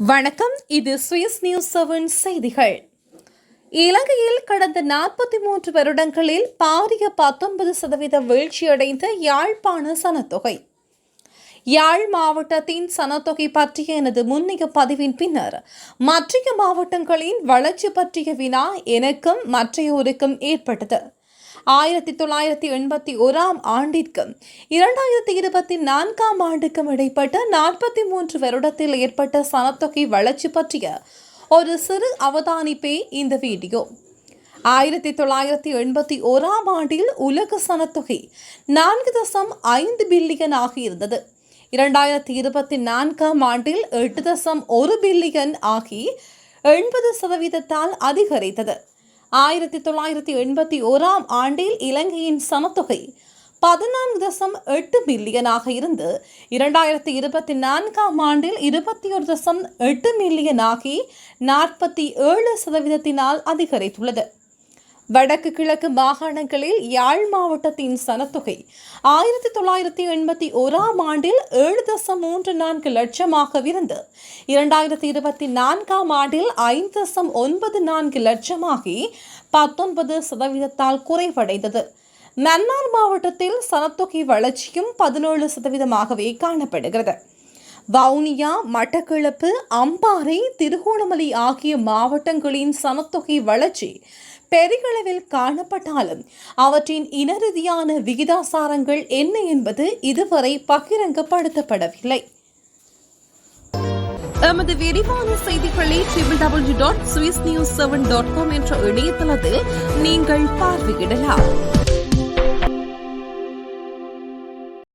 வணக்கம் இது Swiss news seven செய்திகள். இலங்கையில் கடந்த நாற்பத்தி மூன்று வருடங்களில் பாரிய பத்தொன்பது சதவீத வீழ்ச்சியடைந்த யாழ்ப்பாண சனத்தொகை. யாழ் மாவட்டத்தின் சனத்தொகை பற்றிய எனது முன்னைய பதிவின் பின்னர் மற்றைய மாவட்டங்களின் வளர்ச்சி பற்றிய வினா எனக்கும் மற்றையோருக்கும் ஏற்பட்டது. ஆயிரத்தி தொள்ளாயிரத்தி எண்பத்தி ஓராம் ஆண்டிற்கும் இரண்டாயிரத்தி இருபத்தி நான்காம் ஆண்டுக்கும் இடைப்பட்ட நாற்பத்தி மூன்று வருடத்தில் ஏற்பட்ட சனத்தொகை வளர்ச்சி பற்றிய ஒரு சிறு அவதானிப்பே இந்த வீடியோ. ஆயிரத்தி தொள்ளாயிரத்தி எண்பத்தி ஓராம் ஆண்டில் உலக சனத்தொகை நான்கு தசம் ஐந்து பில்லியன் ஆகியிருந்தது இரண்டாயிரத்தி இருபத்தி நான்காம் ஆண்டில் எட்டு தசம் ஒரு பில்லியன் ஆகி எண்பது சதவீதத்தால் அதிகரித்தது. ஆயிரத்தி தொள்ளாயிரத்தி எண்பத்தி ஓராம் ஆண்டில் இலங்கையின் சனத்தொகை பதினான்கு தசம் எட்டு மில்லியனாக இருந்து இரண்டாயிரத்தி இருபத்தி நான்காம் ஆண்டில் இருபத்தி ஒரு தசம் எட்டு மில்லியனாகி நாற்பத்தி ஏழு சதவீதத்தினால் அதிகரித்துள்ளது. வடக்கு கிழக்கு மாகாணங்களில் யாழ் மாவட்டத்தின் சனத்தொகை. ஆயிரத்தி தொள்ளாயிரத்தி எண்பத்தி ஓராம் ஆண்டில் ஏழு தசம் மூன்று நான்கு லட்சமாகவிருந்து இரண்டாயிரத்தி இருபத்தி நான்காம் ஆண்டில் ஐந்து தசம் ஒன்பது நான்கு லட்சமாகி பத்தொன்பது சதவீதத்தால் குறைவடைந்தது. மன்னார் மாவட்டத்தில் சனத்தொகை வளர்ச்சியும் பதினேழு சதவீதமாகவே காணப்படுகிறது. வவுனியா மட்டக்களப்பு அம்பாறை திருகோணமலை ஆகிய மாவட்டங்களின் சனத்தொகை வளர்ச்சி பெரிகளவில் காணப்பட்டாலும் அவற்றின் இனரீதியான விகிதாசாரங்கள் என்ன என்பது இதுவரை பகிரங்கப்படுத்தப்படவில்லை. எமது விரிவான செய்திகளை triple W dot Swiss news seven dot com என்ற இணையதளத்தில் நீங்கள் பார்வையிடலாம்.